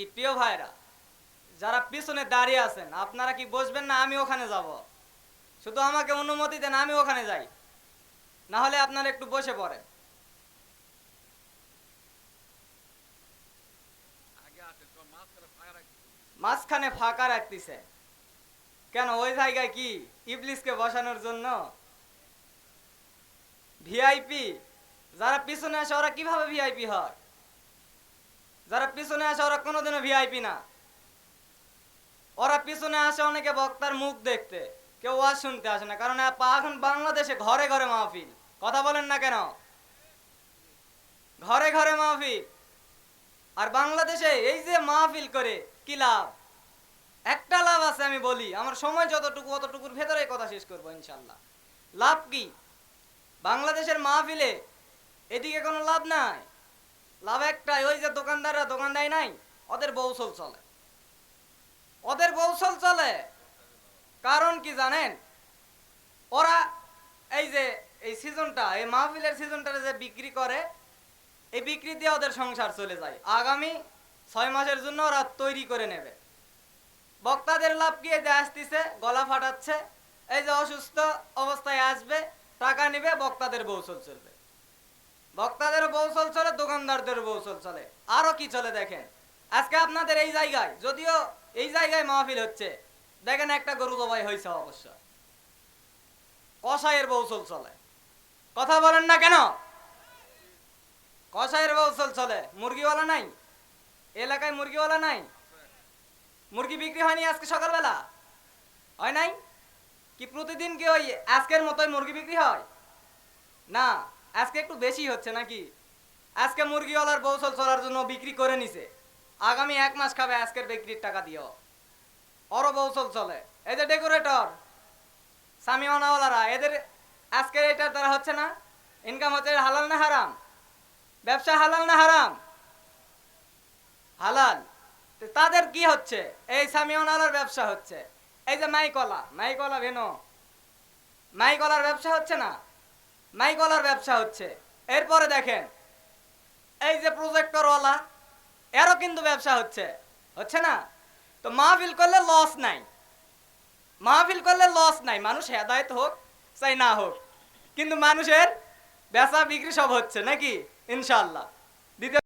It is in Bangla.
জি প্রিয় ভাইরা যারা পিছনে দাঁড়িয়ে আছেন আপনারা কি বসবেন না আমি ওখানে যাব? শুধু আমাকে অনুমতি দেন আমি ওখানে যাই। না হলে আপনারা একটু বসে পড়েন। মাঝখানে ফাঁকা রাখতেছে। কেন ওই জায়গায় কি ইবলিসকে বসানোর জন্য? ভিআইপি? যারা পিছনে আসে ওরা কীভাবে ভিআইপি হয়? যারা পিছনে আসে, ওরা কোনোদিনও ভিআইপি না। ওরা পিছনে আসে, অনেকে বক্তার মুখ দেখতে। কেউ ওয়াজ শুনতে আসে না। কারণ এখন বাংলাদেশে ঘরে ঘরে মাহফিল। কথা বলেন না কেন? ঘরে ঘরে মাহফিল। আর বাংলাদেশে এই যে মাহফিল করে, কি লাভ? একটা লাভ আছে, আমি বলি। আমার সময় যতটুকু, অতটুকুর ভেতরে কথা শেষ করব, ইনশাল্লাহ। লাভ কি? বাংলাদেশের মাহফিলে এদিকে কোনো লাভ নাই? লাভ একটাই, ওই যে দোকানদাররা দোকান দেয় নাই, ওদের বৌসল চলে। ওদের বৌসল চলে। কারণ কি জানেন? ওরা এই যে, এই সিজনটা, এই মাহফিলের সিজনটা যে বিক্রি করে, এই বিক্রি দিয়ে ওদের সংসার চলে যায়। আগামী ছয় মাসের জন্য ওরা তৈরি করে নেবে। বক্তাদের লাভ এই যে আসতেছে, গলা ফাটাচ্ছে, এই যে অসুস্থ অবস্থায় আসবে, টাকা নিবে, বক্তাদের বৌসল চলবে। বক্তাদের বৌসল চলে দোকানদারদের বৌসল চলে আরও কি চলে দেখেন? আজকে আপনাদের এই জায়গায়, যদিও এই জায়গায় মাহফিল হচ্ছে, দেখেন একটা গরু জবাই হয়েছে অবশ্য। কসাইয়ের বৌসল চলে কথা বলেন না কেন? কসাইয়ের বৌসল চলে। মুরগিওয়ালা নাই? এলাকায় মুরগিওয়ালা নাই? মুরগি বিক্রি হয়নি আজকে সকালবেলা? হয় নাই? কি প্রতিদিন কি ওই আজকের মতোই মুরগি বিক্রি হয়? না, আজকে একটু বেশি হচ্ছে নাকি? আজকে মুরগিওয়ালার বৌসল চলার জন্য বিক্রি করে নিছে। আগামী এক মাস খাবে আজকের বিক্রির টাকা দিও অরো বৌসল চলে এই যে ডেকোরেটর সামিওয়ানাওয়ালারা, এদের আজকের এটার দ্বারা হচ্ছে না? ইনকাম হচ্ছে হালাল না হারাম? ব্যবসা হালাল না হারাম? হালাল। তাদের কি হচ্ছে? এই সামিওনালার ব্যবসা হচ্ছে। এই যে মাইকলা মাইকলা ভেনো। মাইকলার ব্যবসা হচ্ছে না? মাইকলার ব্যবসা হচ্ছে। এরপরে দেখেন এই যে প্রজেক্টরওয়ালা এরও কিন্তু ব্যবসা হচ্ছে হচ্ছে না? তো মাহফিল করলে লস নাই। মাহফিল করলে লস নাই, মানুষ হেদায়ত হোক, চাই না হোক। কিন্তু মানুষের বেচা বিক্রি সব হচ্ছে, নাকি? ইনশাল্লাহ দ্বিতীয়